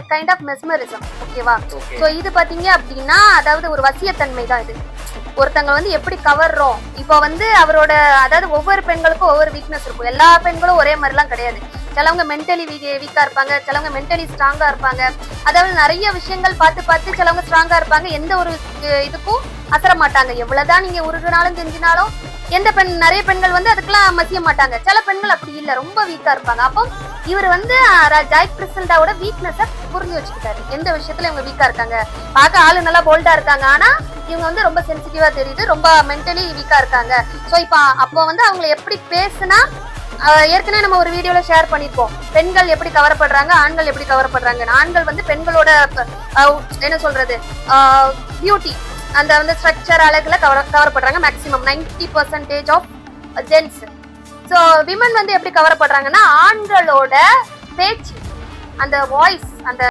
ஒரு kind of mesmerism ஓகேவா. So இது பாத்தீங்க அப்படின்னா அதாவது ஒரு வசியத்தன்மை தான் இது. ஒருத்தங்க வந்து எப்படி கவர்றோம்? இப்போ வந்து அவரோட அதாவது ஒவ்வொரு பெண்களுக்கும் ஒவ்வொரு வீக்னஸ் இருக்கும். எல்லா பெண்களும் ஒரே மாதிரிலாம் கிடையாது. சிலவங்க மென்டலி வீக்கா இருப்பாங்க சிலவங்க மென்டலி ஸ்ட்ராங்கா இருப்பாங்க. அதாவது நிறைய விஷயங்கள் பார்த்து பார்த்து சிலவங்க ஸ்ட்ராங்கா இருப்பாங்க. எந்த ஒரு இதுக்கும் அசர மாட்டாங்க. எவ்வளவுதான் நீங்க உருகுனாலும் தெரிஞ்சினாலும் எந்த பெண் நிறைய பெண்கள் வந்து அதுக்கெல்லாம் மசிய மாட்டாங்க. சில பெண்கள் அப்படி இல்ல. ரொம்ப வீக்கா இருப்பாங்க. அப்போ இவர் வந்து ஜாய் பிரசண்டாவோட வீக்னஸ புரிஞ்சு வச்சுக்கிட்டாரு. எந்த விஷயத்துல இவங்க வீக்கா இருக்காங்க? பார்க்க ஆளு நல்லா போல்டா இருக்காங்க. ஆனா இவங்க வந்து ரொம்ப சென்சிட்டிவா தெரியுது. ரொம்ப மென்டலி வீக்கா இருக்காங்க. சோ இப்போ அப்போ வந்து அவங்கள எப்படி பேசுனா ஏற்கனவே நம்ம ஒரு வீடியோல ஷேர் பண்ணிருப்போம் பெண்கள் எப்படி கவரப்படுறாங்க ஆண்கள் எப்படி கவரப்படுறாங்க. ஆண்கள் வந்து பெண்களோட என்ன சொல்றது? பியூட்டி அந்த வந்து ஸ்ட்ரக்சர் அழகுல cover கவரப்படுறாங்க maximum ninety percentage of gents so women வந்து எப்படி கவரப்படுறாங்கன்னா ஆண்களோட பேச்சு அந்த வாய்ஸ் அந்த